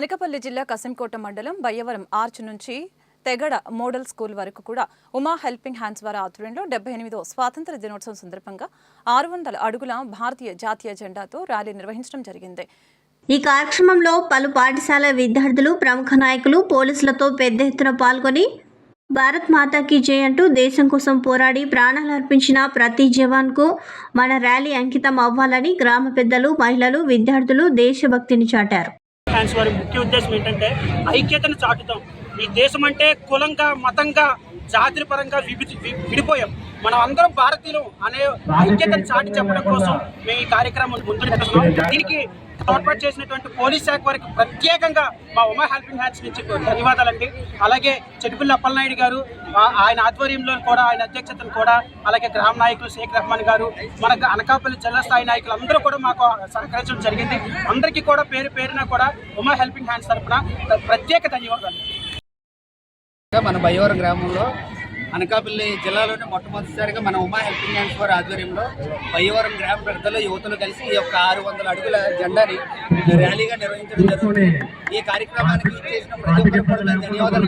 అనకపల్లి జిల్లా కసింకోట మండలం బయ్యవరం ఆర్చ్ నుంచి తెగడ మోడల్ స్కూల్ వరకు కూడా ఉమా హెల్పింగ్ హ్యాండ్స్ వారి ఆధ్వర్యంలో డెబ్బై ఎనిమిదో స్వాతంత్ర దినోత్సవం సందర్భంగా ఆరు వందల అడుగుల భారతీయ జాతీయ జెండాతో ర్యాలీ నిర్వహించడం జరిగింది. ఈ కార్యక్రమంలో పలు పాఠశాల విద్యార్థులు ప్రముఖ నాయకులు పోలీసులతో పెద్ద ఎత్తున పాల్గొని భారత్ మాతాకి జయ అంటూ దేశం కోసం పోరాడి ప్రాణాలు అర్పించిన ప్రతి జవాన్కు మన ర్యాలీ అంకితం అవ్వాలని గ్రామ పెద్దలు మహిళలు విద్యార్థులు దేశభక్తిని చాటారు. ఫ్యాన్స్ వారి ముఖ్య ఉద్దేశం ఏంటంటే ఐక్యతను చాటుతాం. ఈ దేశం అంటే కులంగా మతంగా జాతి పరంగా విభి- విడిపోయాం. మనం అందరం భారతీయులు అనే ఐక్యతను చాటి చెప్పడం కోసం మేము ఈ కార్యక్రమం ముందు దీనికి తోడ్పాటు చేసినటువంటి పోలీస్ శాఖ వారికి ప్రత్యేకంగా మా ఉమా హెల్పింగ్ హ్యాండ్స్ నుంచి ధన్యవాదాలండి. అలాగే చెట్టుపల్లి అప్పలనాయుడు గారు ఆయన ఆధ్వర్యంలో కూడా ఆయన అధ్యక్షతను కూడా అలాగే గ్రామ నాయకులు షేక్ రెహమాన్ గారు మన అనకాపల్లి జిల్లా స్థాయి నాయకులు అందరూ కూడా మాకు సహకరించడం జరిగింది. అందరికీ కూడా పేరు పేరున కూడా ఉమా హెల్పింగ్ హ్యాండ్స్ తరఫున ప్రత్యేక ధన్యవాదాలు. మన బయ్యవరం గ్రామంలో అనకాపల్లి జిల్లాలోనే మొట్టమొదటిసారిగా మన ఉమా హెల్పింగ్ హ్యాండ్స్ వారి ఆధ్వర్యంలో బయ్యవరం గ్రామ పెద్దలు యువతులు కలిసి ఈ యొక్క ఆరు వందల అడుగుల జెండాని ర్యాలీగా నిర్వహించడం జరుగుతుంది. ఈ కార్యక్రమానికి ఇచ్చేసిన ప్రతి ఒక్కరికి కూడా ధన్యవాదాలు.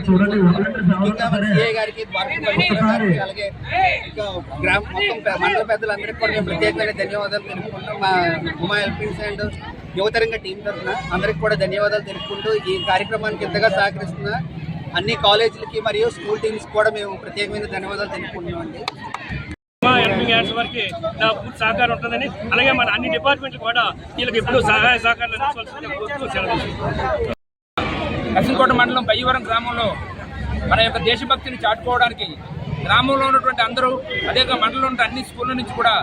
ముఖ్యంగా మన సిఐ గారికి అలాగే ఇంకా గ్రామ మొత్తం మండల పెద్దలందరికీ కూడా మేము ప్రత్యేకంగా ధన్యవాదాలు తెలుపుకుంటాం మా Uma helping hand Yuvataranga team తరఫున అందరికి కూడా ధన్యవాదాలు తెలుపుకుంటూ ఈ కార్యక్రమానికి ఎంతగా సహకరిస్తున్న అన్ని కాలేజీలకి మరియు స్కూల్ టీమ్స్ కూడా మేము ప్రత్యేకమైన ధన్యవాదాలు తెలుపుకుంటున్నామండి మా హెల్పింగ్ హ్యాండ్స్ వారికి నా పూర్తి సహకారం ఉంటుందని అలాగే మన అన్ని డిపార్ట్మెంట్లు కూడా వీళ్ళకి ఎప్పుడు సహాయ సహకారాలు అందించవలసిందిగా కోరుతూ కసింకోట మండలం బయ్యవరం గ్రామంలో మన యొక్క దేశభక్తిని చాటుకోవడానికి గ్రామంలో ఉన్నటువంటి అందరూ అదే మండలంలో ఉన్న అన్ని స్కూళ్ళ నుంచి కూడా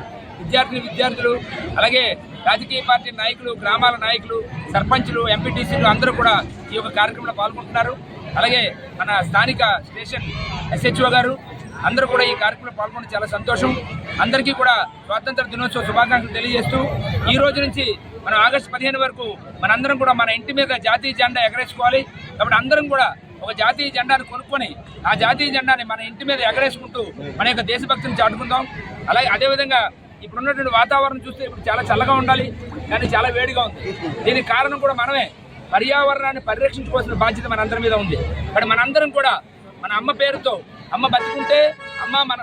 విద్యార్థిని విద్యార్థులు అలాగే రాజకీయ పార్టీ నాయకులు గ్రామాల నాయకులు సర్పంచులు ఎంపీటీసీలు అందరూ కూడా ఈ యొక్క కార్యక్రమంలో పాల్గొంటున్నారు. అలాగే మన స్థానిక స్టేషన్ ఎస్హెచ్ఓ గారు అందరూ కూడా ఈ కార్యక్రమంలో పాల్గొని చాలా సంతోషం. అందరికీ కూడా స్వాతంత్ర దినోత్సవ శుభాకాంక్షలు తెలియజేస్తూ ఈ రోజు నుంచి మనం ఆగస్టు పదిహేను వరకు మనందరం కూడా మన ఇంటి మీద జాతీయ జెండా ఎగరేసుకోవాలి. కాబట్టి అందరం కూడా ఒక జాతీయ జెండాను కొనుక్కొని ఆ జాతీయ జెండాని మన ఇంటి మీద ఎగరేసుకుంటూ మన యొక్క దేశభక్తిని చాటుకుందాం. అలాగే అదేవిధంగా ఇప్పుడున్నటువంటి వాతావరణం చూస్తే ఇప్పుడు చాలా చల్లగా ఉండాలి. కానీ చాలా వేడిగా ఉంది. దీనికి కారణం కూడా మనమే. పర్యావరణాన్ని పరిరక్షించుకోవాల్సిన బాధ్యత మనందరి మీద ఉంది. మరి మనందరం కూడా మన అమ్మ పేరుతో అమ్మ బతుకుంటే అమ్మ మన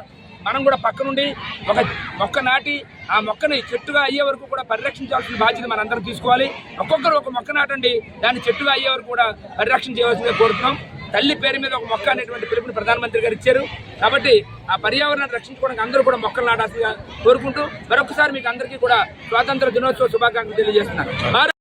మనం కూడా పక్క నుండి ఒక మొక్క నాటి ఆ మొక్కని చెట్టుగా అయ్యే వరకు కూడా పరిరక్షించాల్సిన బాధ్యత మనందరం తీసుకోవాలి. ఒక్కొక్కరు ఒక మొక్క నాటండి దాన్ని చెట్టుగా అయ్యే వరకు కూడా పరిరక్షణ చేయవలసిందిగా కోరుతున్నాం. తల్లి పేరు మీద ఒక మొక్క అనేటువంటి పిలుపుని ప్రధానమంత్రి గారు ఇచ్చారు. కాబట్టి ఆ పర్యావరణాన్ని రక్షించుకోవడానికి అందరూ కూడా మొక్కలు నాటాల్సిందిగా కోరుకుంటూ మరొకసారి మీకు అందరికీ కూడా స్వాతంత్ర దినోత్సవ శుభాకాంక్షలు తెలియజేస్తున్నారు